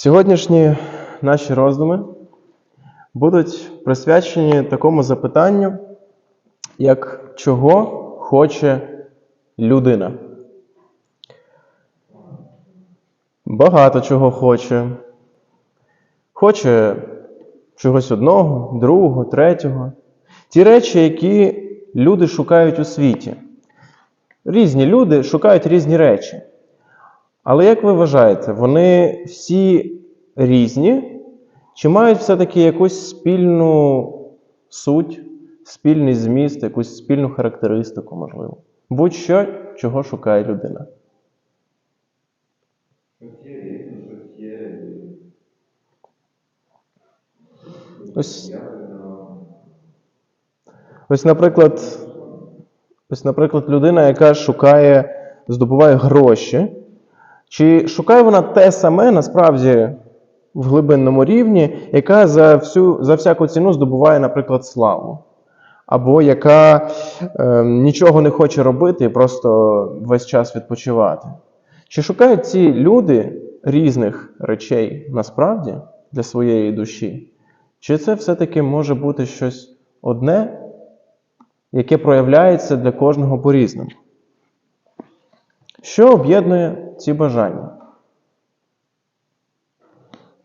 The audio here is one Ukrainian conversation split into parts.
Сьогоднішні наші роздуми будуть присвячені такому запитанню, як чого хоче людина. Багато чого хоче. Хоче чогось одного, другого, третього. Ті речі, які люди шукають у світі. Різні люди шукають різні речі. Але як ви вважаєте, вони всі різні, чи мають все-таки якусь спільну суть, спільний зміст, якусь спільну характеристику, можливо? Будь-що, чого шукає людина. Ось, ось, наприклад, ось, наприклад, людина, яка шукає, здобуває гроші, чи шукає вона те саме насправді в глибинному рівні, яка за всю, за всяку ціну здобуває, наприклад, славу? Або яка е, нічого не хоче робити і просто весь час відпочивати? Чи шукають ці люди різних речей насправді для своєї душі? Чи це все-таки може бути щось одне, яке проявляється для кожного по-різному? Що об'єднує ці бажання?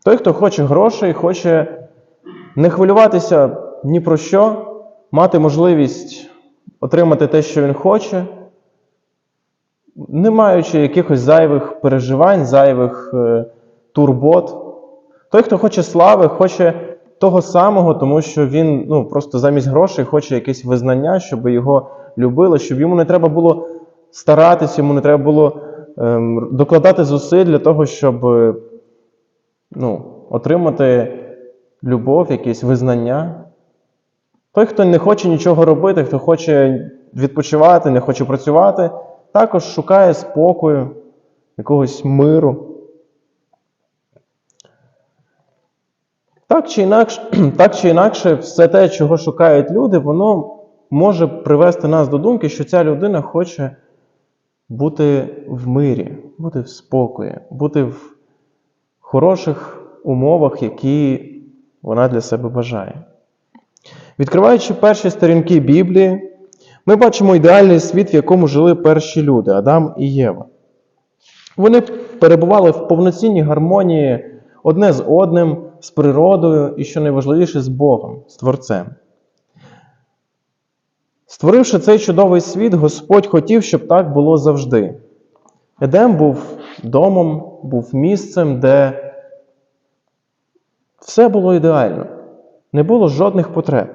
Той, хто хоче грошей, хоче не хвилюватися ні про що, мати можливість отримати те, що він хоче, не маючи якихось зайвих переживань, зайвих е, турбот. Той, хто хоче слави, хоче того самого, тому що він ну, просто замість грошей хоче якесь визнання, щоб його любили, щоб йому не треба було старатися, йому не треба було ем, докладати зусиль для того, щоб е, ну, отримати любов, якесь визнання. Той, хто не хоче нічого робити, хто хоче відпочивати, не хоче працювати, також шукає спокою, якогось миру. Так чи, інакше, так чи інакше, все те, чого шукають люди, воно може привести нас до думки, що ця людина хоче бути в мирі, бути в спокої, бути в хороших умовах, які вона для себе бажає. Відкриваючи перші сторінки Біблії, ми бачимо ідеальний світ, в якому жили перші люди Адам і Єва. Вони перебували в повноцінній гармонії одне з одним, з природою і, що найважливіше, з Богом, з Творцем. Створивши цей чудовий світ, Господь хотів, щоб так було завжди. Едем був домом, був місцем, де все було ідеально, не було жодних потреб.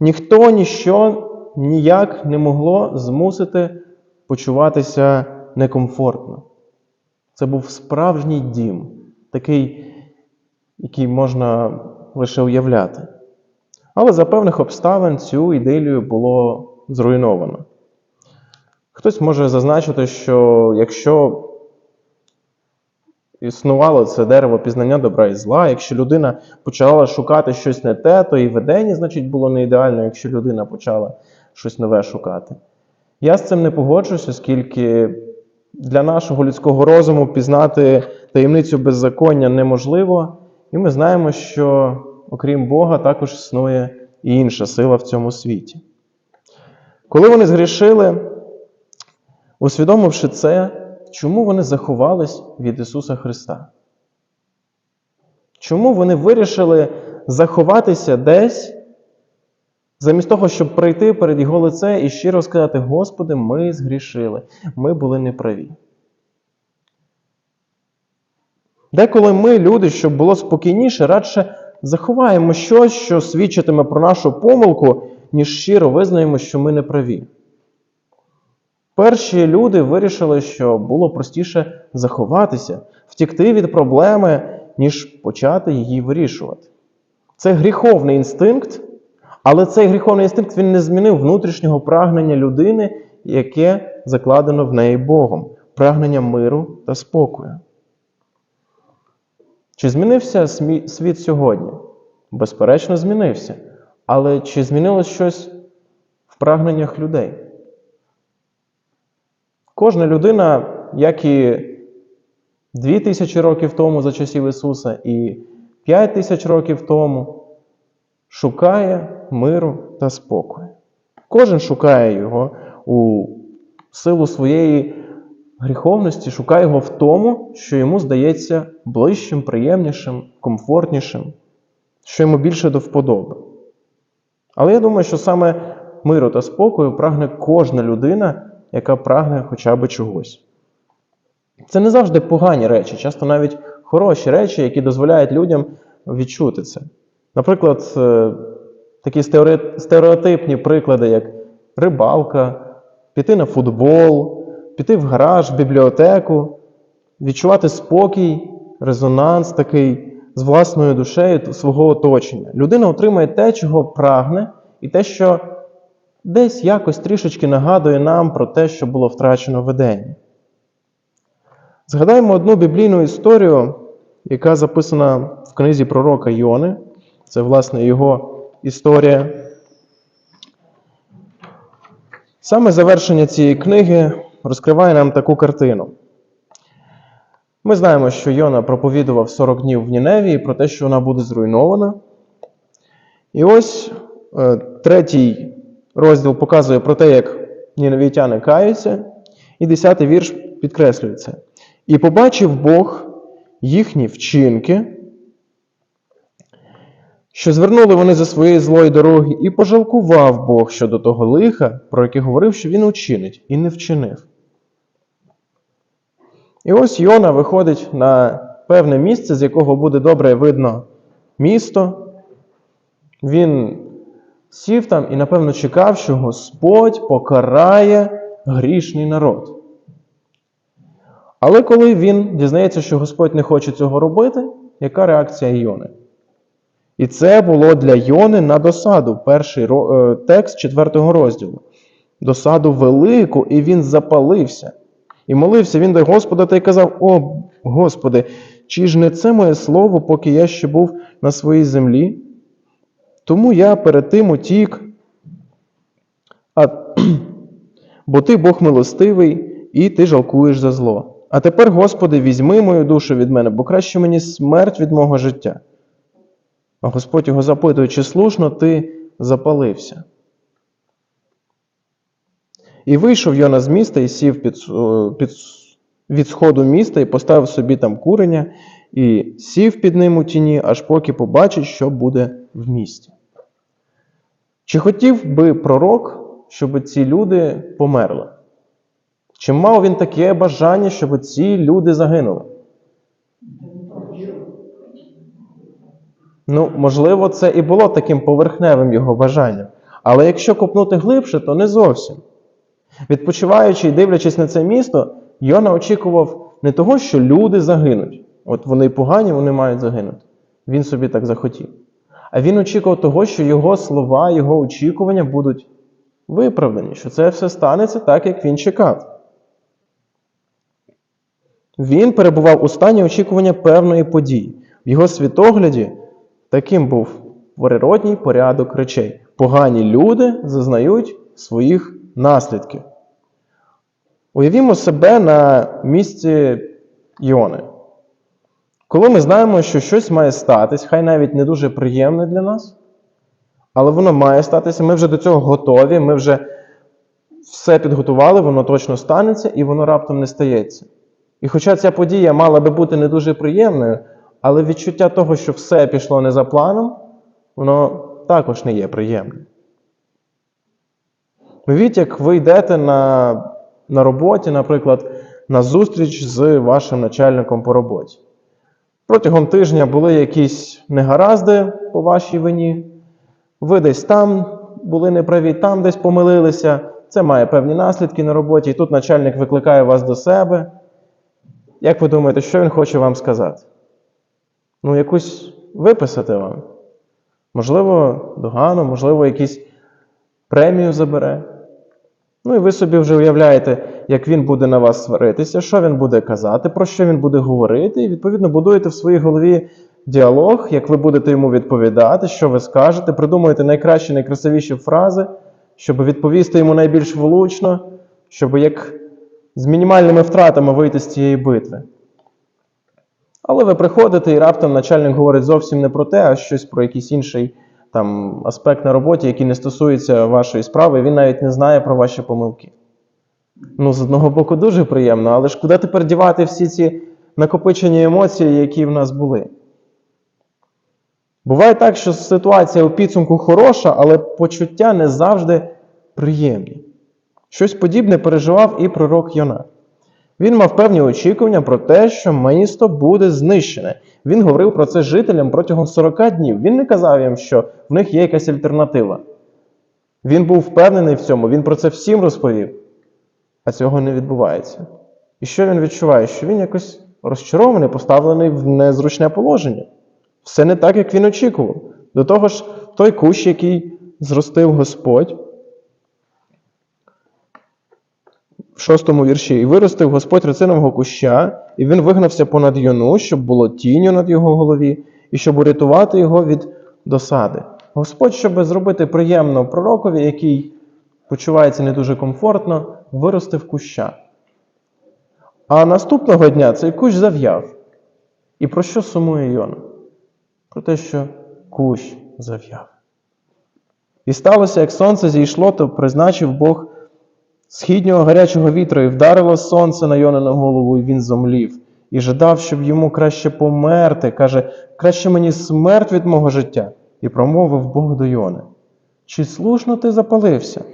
Ніхто, ніщо ніяк не могло змусити почуватися некомфортно. Це був справжній дім, такий, який можна лише уявляти. Але за певних обставин цю ідилію було зруйновано. Хтось може зазначити, що якщо існувало це дерево пізнання добра і зла, якщо людина почала шукати щось не те, то і ведення, значить, було не ідеально, якщо людина почала щось нове шукати. Я з цим не погоджуюсь, оскільки для нашого людського розуму пізнати таємницю беззаконня неможливо, і ми знаємо, що окрім Бога також існує і інша сила в цьому світі. Коли вони згрішили, усвідомивши це, чому вони заховались від Ісуса Христа? Чому вони вирішили заховатися десь, замість того, щоб прийти перед Його лице і щиро сказати: Господи, ми згрішили, ми були неправі. Деколи ми, люди, щоб було спокійніше, радше заховаємо щось, що свідчитиме про нашу помилку, ніж щиро визнаємо, що ми не праві. Перші люди вирішили, що було простіше заховатися, втікти від проблеми, ніж почати її вирішувати. Це гріховний інстинкт, але цей гріховний інстинкт він не змінив внутрішнього прагнення людини, яке закладено в неї Богом прагнення миру та спокою. Чи змінився світ сьогодні? Безперечно, змінився. Але чи змінилось щось в прагненнях людей? Кожна людина, як і дві тисячі років тому за часів Ісуса і п'ять тисяч років тому, шукає миру та спокою. Кожен шукає його у силу своєї гріховності, шукає його в тому, що йому здається ближчим, приємнішим, комфортнішим, що йому більше до вподоби. Але я думаю, що саме миру та спокою прагне кожна людина, яка прагне хоча б чогось. Це не завжди погані речі, часто навіть хороші речі, які дозволяють людям відчути це. Наприклад, е, такі стереотипні приклади, як рибалка, піти на футбол, піти в гараж, в бібліотеку, відчувати спокій, резонанс такий з власною душею свого оточення. Людина отримує те, чого прагне, і те, що десь якось трішечки нагадує нам про те, що було втрачено в Едені. Згадаємо одну біблійну історію, яка записана в книзі пророка Йони. Це, власне, його історія. Саме завершення цієї книги розкриває нам таку картину. Ми знаємо, що Йона проповідував 40 днів в Ніневії про те, що вона буде зруйнована. І ось е, третій розділ показує про те, як ніневітяни каються, і десятий вірш підкреслюється. І побачив Бог їхні вчинки, що звернули вони за своєї злої дороги, і пожалкував Бог щодо того лиха, про яке говорив, що він учинить, і не вчинив. І ось Йона виходить на певне місце, з якого буде добре видно місто. Він сів там і, напевно, чекав, що Господь покарає грішний народ. Але коли він дізнається, що Господь не хоче цього робити, яка реакція Йони? І це було для Йони на досаду, перший е, текст четвертого розділу. Досаду велику, і він запалився. І молився він до Господа та й казав: О, Господи, чи ж не це моє слово, поки я ще був на своїй землі? Тому я перед тим утік, а, бо ти Бог милостивий, і ти жалкуєш за зло. А тепер, Господи, візьми мою душу від мене, бо краще мені смерть від мого життя. А Господь його запитує, чи слушно ти запалився. І вийшов Йона з міста і сів під, е, під, від сходу міста і поставив собі там куреня, і сів під ним у тіні, аж поки побачить, що буде в місті. Чи хотів би пророк, щоб ці люди померли? Чи мав він таке бажання, щоб ці люди загинули? Ну, можливо, це і було таким поверхневим його бажанням. Але якщо копнути глибше, то не зовсім. Відпочиваючи і дивлячись на це місто, Йона очікував не того, що люди загинуть. От вони погані, вони мають загинути. Він собі так захотів. А він очікував того, що його слова, його очікування будуть виправдані, що це все станеться так, як він чекав. Він перебував у стані очікування певної події. В його світогляді таким був природній порядок речей. Погані люди зазнають своїх наслідків. Уявімо себе на місці Іони. Коли ми знаємо, що щось має статись, хай навіть не дуже приємне для нас, але воно має статися, ми вже до цього готові, ми вже все підготували, воно точно станеться, і воно раптом не стається. І хоча ця подія мала би бути не дуже приємною, але відчуття того, що все пішло не за планом, воно також не є приємним. Уявіть, як ви йдете на, на роботі, наприклад, на зустріч з вашим начальником по роботі. Протягом тижня були якісь негаразди по вашій вині. Ви десь там були неправі, там десь помилилися. Це має певні наслідки на роботі. І тут начальник викликає вас до себе. Як ви думаєте, що він хоче вам сказати? Ну, якусь виписати вам. Можливо, догану, можливо, якісь премію забере. Ну і ви собі вже уявляєте, як він буде на вас сваритися, що він буде казати, про що він буде говорити, і відповідно будуєте в своїй голові діалог, як ви будете йому відповідати, що ви скажете, придумуєте найкращі, найкрасивіші фрази, щоб відповісти йому найбільш влучно, щоб як з мінімальними втратами вийти з цієї битви. Але ви приходите і раптом начальник говорить зовсім не про те, а щось про якийсь інший там, аспект на роботі, який не стосується вашої справи, він навіть не знає про ваші помилки. Ну, з одного боку, дуже приємно, але ж куди тепер дівати всі ці накопичені емоції, які в нас були? Буває так, що ситуація у підсумку хороша, але почуття не завжди приємні. Щось подібне переживав і пророк Йона. Він мав певні очікування про те, що місто буде знищене. Він говорив про це жителям протягом 40 днів. Він не казав їм, що в них є якась альтернатива. Він був впевнений в цьому, він про це всім розповів, а цього не відбувається. І що він відчуває? Що він якось розчарований, поставлений в незручне положення. Все не так, як він очікував. До того ж, той кущ, який зростив Господь, в шостому вірші, і виростив Господь рацинового куща, і він вигнався понад йону, щоб було тінню над його голові, і щоб урятувати його від досади. Господь, щоб зробити приємно пророкові, який почувається не дуже комфортно, виростив куща. А наступного дня цей кущ зав'яв. І про що сумує Йона? Про те, що кущ зав'яв. І сталося, як сонце зійшло, то призначив Бог східнього гарячого вітру, і вдарило сонце на Йона на голову, і він зомлів. І жадав, щоб йому краще померти. Каже, краще мені смерть від мого життя. І промовив Бог до Йони. Чи слушно ти запалився?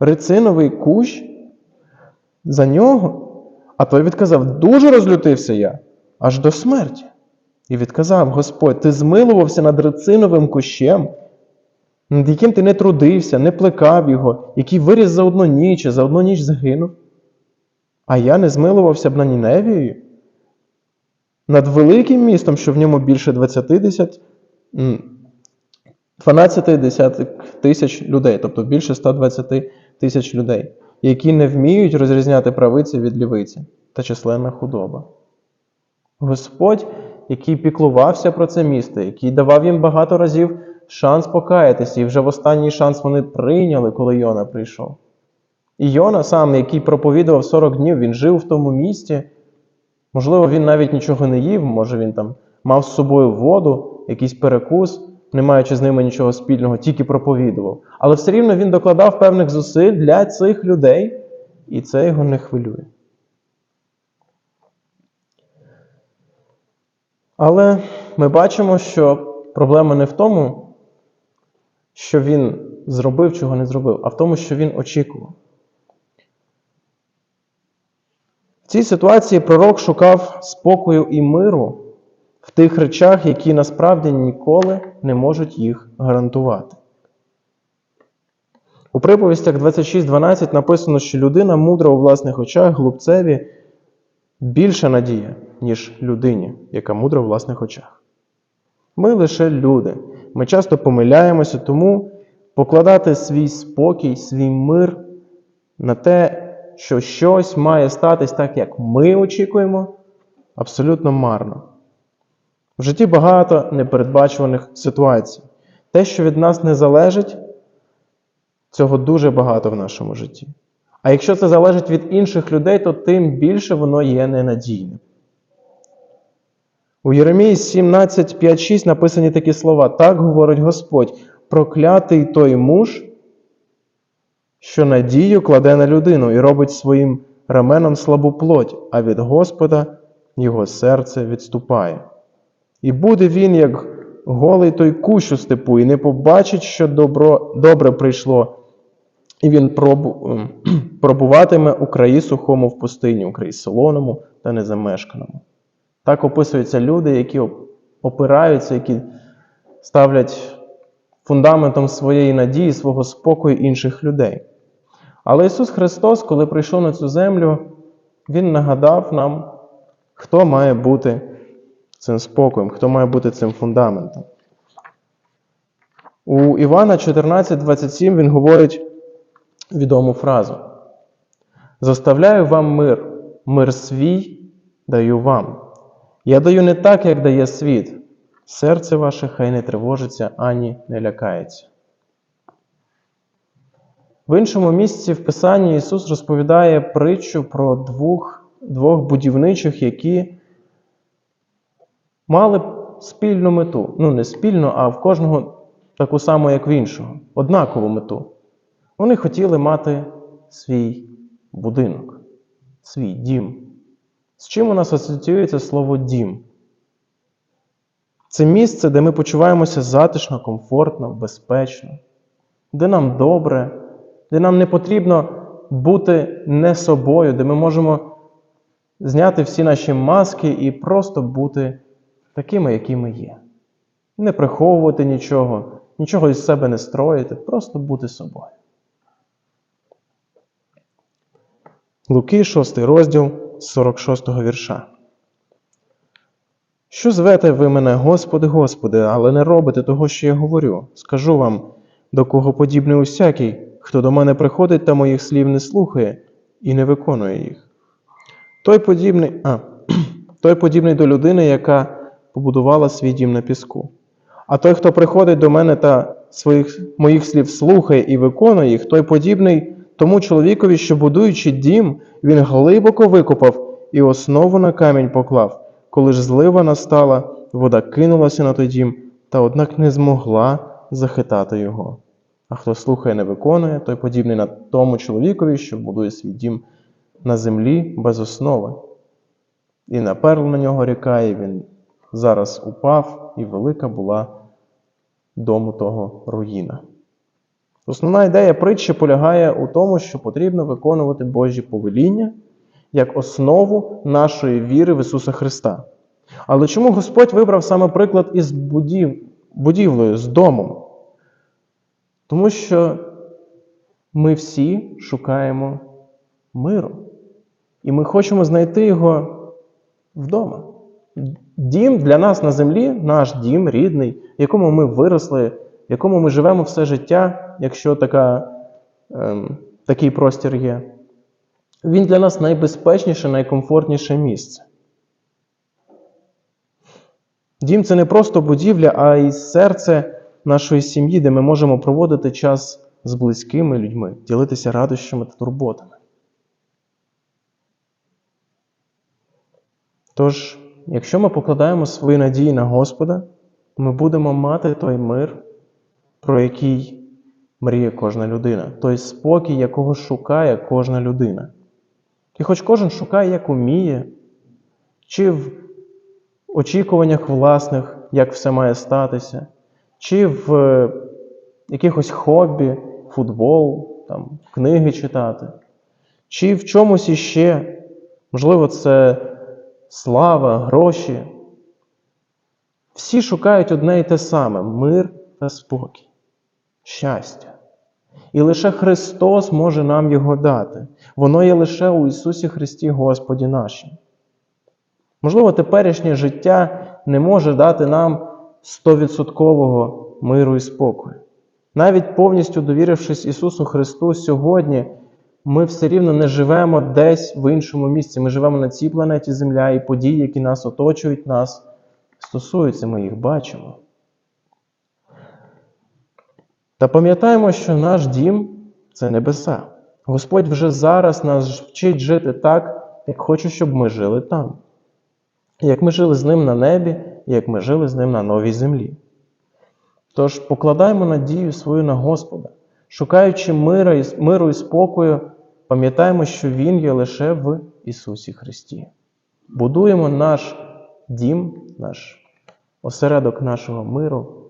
Рициновий кущ за нього? А той відказав: Дуже розлютився я, аж до смерті. І відказав Господь: Ти змилувався над рициновим кущем, над яким ти не трудився, не плекав його, який виріс за одну ніч, і за одну ніч загинув. А я не змилувався б на Ніневією, над великим містом, що в ньому більше 20 12 тисяч людей, тобто більше 120 тисяч людей, які не вміють розрізняти правиці від лівиці та численна худоба. Господь, який піклувався про це місто, який давав їм багато разів шанс покаятися, і вже в останній шанс вони прийняли, коли Йона прийшов. І Йона сам, який проповідував 40 днів, він жив в тому місті. Можливо, він навіть нічого не їв, може він там мав з собою воду, якийсь перекус, не маючи з ними нічого спільного, тільки проповідував. Але все рівно він докладав певних зусиль для цих людей, і це його не хвилює. Але ми бачимо, що проблема не в тому, що він зробив, чого не зробив, а в тому, що він очікував. В цій ситуації пророк шукав спокою і миру в тих речах, які насправді ніколи не можуть їх гарантувати. У приповістях 26.12 написано, що людина мудра у власних очах, глупцеві більша надія, ніж людині, яка мудра у власних очах. Ми лише люди. Ми часто помиляємося, тому покладати свій спокій, свій мир на те, що щось має статись так, як ми очікуємо, абсолютно марно. В житті багато непередбачуваних ситуацій. Те, що від нас не залежить, цього дуже багато в нашому житті. А якщо це залежить від інших людей, то тим більше воно є ненадійним. У Єремії 17, 5, 6 написані такі слова: Так говорить Господь, проклятий той муж, що надію кладе на людину і робить своїм раменом слабу плоть, а від Господа його серце відступає. І буде він, як голий той кущ у степу, і не побачить, що добро, добре прийшло, і він ем, пробуватиме у краї сухому в пустині, у краї солоному та незамешканому. Так описуються люди, які опираються, які ставлять фундаментом своєї надії, свого спокою інших людей. Але Ісус Христос, коли прийшов на цю землю, Він нагадав нам, хто має бути цим спокоєм, хто має бути цим фундаментом. У Івана 14:27 він говорить відому фразу: Заставляю вам мир, мир свій даю вам. Я даю не так, як дає світ. Серце ваше хай не тривожиться ані не лякається. В іншому місці в Писанні Ісус розповідає притчу про двох, двох будівничих, які мали спільну мету. Ну, не спільну, а в кожного таку саму, як в іншого, однакову мету. Вони хотіли мати свій будинок, свій дім. З чим у нас асоціюється слово дім? Це місце, де ми почуваємося затишно, комфортно, безпечно, де нам добре, де нам не потрібно бути не собою, де ми можемо зняти всі наші маски і просто бути такими, які ми є. Не приховувати нічого, нічого із себе не строїти, просто бути собою. Луки, 6 розділ, з 46 вірша. Що звете ви мене, Господи, Господи, але не робите того, що я говорю? Скажу вам, до кого подібний усякий, хто до мене приходить та моїх слів не слухає і не виконує їх. Той подібний, а, той подібний до людини, яка побудувала свій дім на піску. А той, хто приходить до мене та своїх, моїх слів слухає і виконує їх, той подібний тому чоловікові, що будуючи дім, він глибоко викопав і основу на камінь поклав. Коли ж злива настала, вода кинулася на той дім, та однак не змогла захитати його. А хто слухає, не виконує, той подібний на тому чоловікові, що будує свій дім на землі без основи. І наперла на нього ріка, і він зараз упав, і велика була дому того руїна. Основна ідея притчі полягає у тому, що потрібно виконувати Божі повеління як основу нашої віри в Ісуса Христа. Але чому Господь вибрав саме приклад із будів... будівлею, з домом? Тому що ми всі шукаємо миру. І ми хочемо знайти його вдома. Дім для нас на землі, наш дім рідний, в якому ми виросли, в якому ми живемо все життя, якщо така, ем, такий простір є. Він для нас найбезпечніше, найкомфортніше місце. Дім це не просто будівля, а й серце нашої сім'ї, де ми можемо проводити час з близькими людьми, ділитися радощами та турботами. Тож, якщо ми покладаємо свої надії на Господа, ми будемо мати той мир, про який мріє кожна людина, той спокій, якого шукає кожна людина. І хоч кожен шукає, як уміє, чи в очікуваннях власних, як все має статися, чи в е, якихось хобі, футбол, там, книги читати, чи в чомусь іще, можливо, це слава, гроші. Всі шукають одне і те саме мир та спокій, щастя. І лише Христос може нам його дати. Воно є лише у Ісусі Христі Господі нашим. Можливо, теперішнє життя не може дати нам стовідсоткового миру і спокою. Навіть повністю довірившись Ісусу Христу сьогодні, ми все рівно не живемо десь в іншому місці. Ми живемо на цій планеті Земля, і події, які нас оточують, нас стосуються, ми їх бачимо. Та пам'ятаємо, що наш дім це небеса. Господь вже зараз нас вчить жити так, як хоче, щоб ми жили там. Як ми жили з ним на небі, як ми жили з ним на новій землі. Тож покладаємо надію свою на Господа, шукаючи миру і спокою, пам'ятаємо, що Він є лише в Ісусі Христі. Будуємо наш дім, наш осередок нашого миру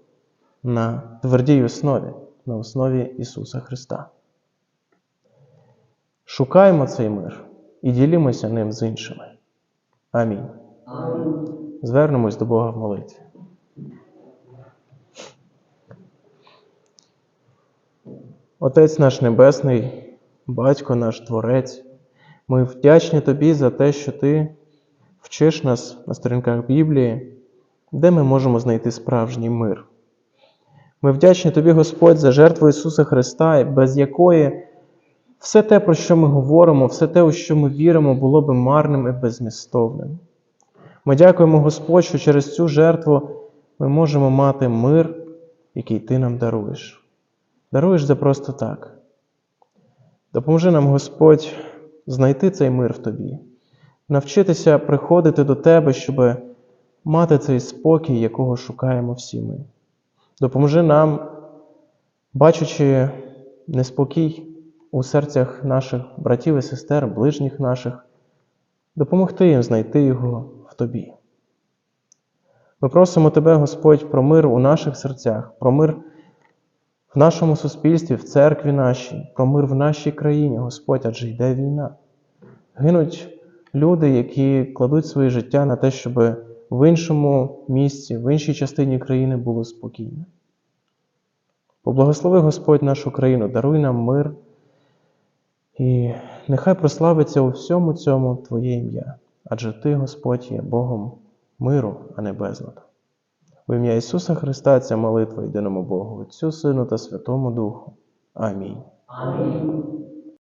на твердій основі, на основі Ісуса Христа. Шукаємо цей мир і ділімося ним з іншими. Амінь. Звернемось до Бога в молитві. Отець наш Небесний, Батько наш Творець, ми вдячні Тобі за те, що Ти вчиш нас на сторінках Біблії, де ми можемо знайти справжній мир. Ми вдячні Тобі, Господь, за жертву Ісуса Христа, без якої все те, про що ми говоримо, все те, у що ми віримо, було би марним і безмістовним. Ми дякуємо, Господь, що через цю жертву ми можемо мати мир, який Ти нам даруєш. Даруєш за просто так. Допоможи нам, Господь, знайти цей мир в Тобі, навчитися приходити до Тебе, щоб мати цей спокій, якого шукаємо всі ми. Допоможи нам, бачачи неспокій у серцях наших братів і сестер, ближніх наших, допомогти їм знайти його в Тобі. Ми просимо Тебе, Господь, про мир у наших серцях, про мир в нашому суспільстві, в церкві нашій, про мир в нашій країні, Господь, адже йде війна. Гинуть люди, які кладуть своє життя на те, щоб в іншому місці, в іншій частині країни було спокійно. Поблагослови Господь нашу країну, даруй нам мир, і нехай прославиться у всьому цьому Твоє ім'я, адже Ти, Господь, є Богом миру, а не безладу. В ім'я Ісуса Христа ця молитва єдиному Богу, Отцю, Сину та Святому Духу. Амінь. Амінь.